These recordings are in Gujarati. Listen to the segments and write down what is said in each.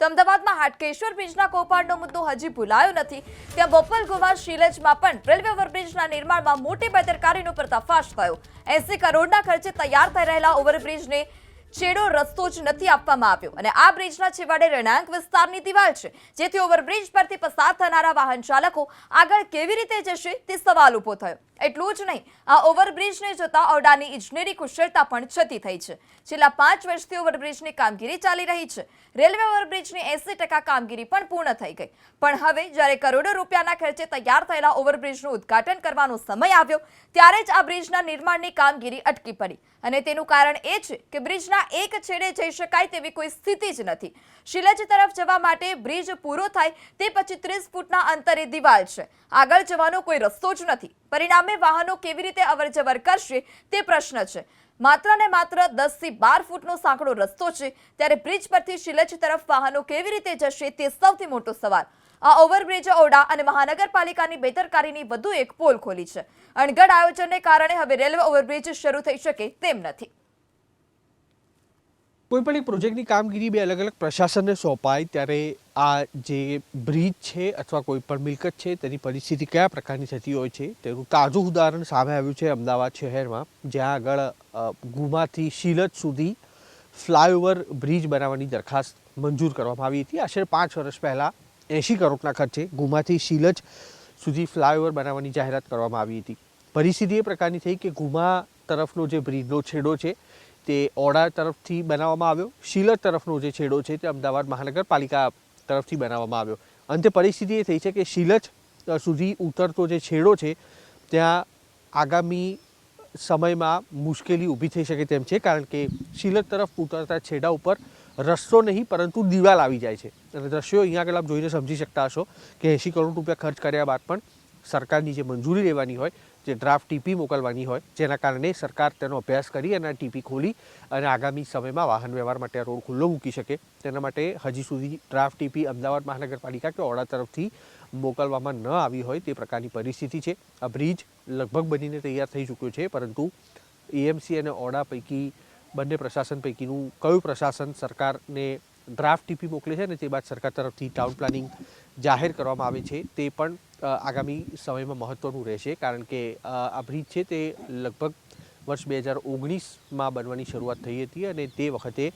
તો અમદાવાદમાં હાટકેશ્વર બ્રિજના કૌભાંડનો મુદ્દો હજી ભૂલાયો નથી. ત્યાં બોપલ ગોવા શિલેજમાં પણ રેલવે ઓવરબ્રિજના નિર્માણમાં મોટી બેદરકારીનો પર્દાફાશ થયો. એસી કરોડના ખર્ચે તૈયાર થઈ રહેલા ઓવરબ્રિજને છેડો રસ્તો જ નથી આપવામાં આવ્યો. અને આ બ્રિજના છેવાડે રહેણાંક વિસ્તારની દિવાલ છે. જેથી ઓવરબ્રિજ પરથી પસાર થનારા વાહન ચાલકો આગળ કેવી રીતે જશે તે સવાલ ઊભો થયો. એટલું જ નહીં, આ ઓવરબ્રિજને જોતા ઓરડાની ઇજનેરી કુશળતા પણ છતી થઈ છે. છેલ્લા પાંચ વર્ષથી ઓવરબ્રિજની કામગીરી ચાલી રહી છે. રેલવે ઓવરબ્રિજની એસી ટકા કામગીરી પણ પૂર્ણ થઈ ગઈ. પણ હવે જ્યારે કરોડો રૂપિયાના ખર્ચે તૈયાર થયેલા ઓવરબ્રિજનું ઉદ્ઘાટન કરવાનો સમય આવ્યો, ત્યારે જ આ બ્રિજના નિર્માણની કામગીરી અટકી પડી. અને તેનું કારણ એ છે કે બ્રિજના એક છેડે જઈ શકાય તેવી કોઈ સ્થિતિ જ નથી. શિલજ તરફ જવા માટે બ્રિજ પૂરો થાય તે પછી ત્રીસ ફૂટના અંતરે દિવાલ છે. આગળ જવાનો કોઈ રસ્તો જ નથી. પરિણામે વાહનો કેવી રીતે અવરજવર કરશે તે પ્રશ્ન છે. માત્ર ને માત્ર દસથી બાર ફૂટનો સાંકડો રસ્તો છે, ત્યારે બ્રિજ પરથી શિલજ તરફ વાહનો કેવી રીતે જશે તે સૌથી મોટો સવાલ. આ ઓવરબ્રિજ ઓડા અને મહાનગરપાલિકાની બેદરકારીની વધુ એક પોલ ખોલી છે. અણઘડ આયોજનને કારણે હવે રેલવે ઓવરબ્રિજ શરૂ થઈ શકે તેમ નથી. કોઈ પણ એક પ્રોજેક્ટની કામગીરી બે અલગ અલગ પ્રશાસનને સોંપાય, ત્યારે આ જે બ્રિજ છે અથવા કોઈ પણ મિલકત છે, તેની પરિસ્થિતિ કયા પ્રકારની થતી હોય છે, તેનું તાજું ઉદાહરણ સામે આવ્યું છે અમદાવાદ શહેરમાં, જ્યાં આગળ ગુમાથી શિલજ સુધી ફ્લાયઓવર બ્રિજ બનાવવાની દરખાસ્ત મંજૂર કરવામાં આવી હતી. આશરે પાંચ વર્ષ પહેલાં એંશી કરોડના ખર્ચે ગુમાથી શીલજ સુધી ફ્લાયઓવર બનાવવાની જાહેરાત કરવામાં આવી હતી. પરિસ્થિતિ એ પ્રકારની થઈ કે ગુમા તરફનો જે બ્રિજનો છેડો છે તે ઓડા તરફથી બનાવવામાં આવ્યો. શીલર તરફનો જે છેડો છે તે અમદાવાદ મહાનગરપાલિકા તરફથી બનાવવામાં આવ્યો. અંતે પરિસ્થિતિ એ થઈ છે કે શિલજ સુધી ઉતરતો જે છેડો છે, ત્યાં આગામી સમયમાં મુશ્કેલી ઊભી થઈ શકે તેમ છે, કારણ કે શિલત તરફ ઉતરતા છેડા ઉપર રસ્તો નહીં, પરંતુ દિવાલ આવી જાય છે. અને દ્રશ્યો અહીંયા આગળ આપ જોઈને સમજી શકતા હશો કે એંશી કરોડ રૂપિયા ખર્ચ કર્યા બાદ પણ સરકારની જે મંજૂરી લેવાની હોય, જે ડ્રાફ્ટ ટીપી મોકલવાની હોય, જેના કારણે સરકાર તેનો અભ્યાસ કરી અને ટીપી ખોલી અને આગામી સમયમાં વાહન વ્યવહાર માટે રોડ ખુલ્લો મૂકી શકે. તેના માટે હજી સુધી ડ્રાફ્ટ ટીપી અમદાવાદ મહાનગરપાલિકા કે ઓડા તરફથી મોકલવામાં ન આવી હોય તે પ્રકારની પરિસ્થિતિ છે. આ બ્રિજ લગભગ બનીને તૈયાર થઈ ચૂક્યો છે, પરંતુ એએમસી અને ઓડા પૈકી બંને પ્રશાસન પૈકીનું કયું પ્રશાસન સરકારને ડ્રાફ્ટ ટીપી મોકલે છે અને તે બાદ સરકાર તરફથી ટાઉન પ્લાનિંગ જાહેર કરવામાં આવે છે, તે પણ આગામી સમયમાં મહત્ત્વનું રહેશે કારણ કે આ બ્રિજ છે તે લગભગ વર્ષ બે હજાર ઓગણીસમાં બનવાની શરૂઆત થઈ હતી અને તે વખતે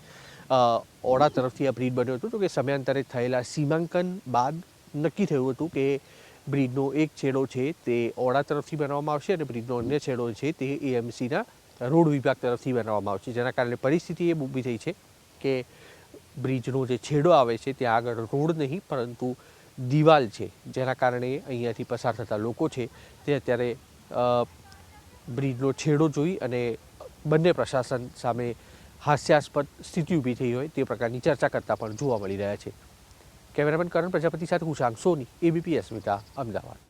ઓડા તરફથી આ બ્રિજ બન્યો હતો. તો કે સમયાંતરે થયેલા સીમાંકન બાદ નક્કી થયું હતું કે બ્રિજનો એક છેડો છે તે ઓડા તરફથી બનાવવામાં આવશે અને બ્રિજનો અન્ય છેડો છે તે એએમસીના રોડ વિભાગ તરફથી બનાવવામાં આવશે. જેના કારણે પરિસ્થિતિ એ ઊભી થઈ છે કે બ્રિજનો જે છેડો આવે છે ત્યાં આગળ રોડ નહીં, પરંતુ દિવાલ છે, જેના કારણે અહીંયાથી પસાર થતા લોકો છે, તે અત્યારે બ્રિજનો છેડો જોઈ અને બંને પ્રશાસન સામે હાસ્યાસ્પદ સ્થિતિ ઊભી થઈ હોય તે પ્રકારની ચર્ચા કરતા પણ જોવા મળી રહ્યા છે. કેમેરામેન કરણ પ્રજાપતિ સાથે હું સાંગ સોની, એબીપી અસ્મિતા, અમદાવાદ.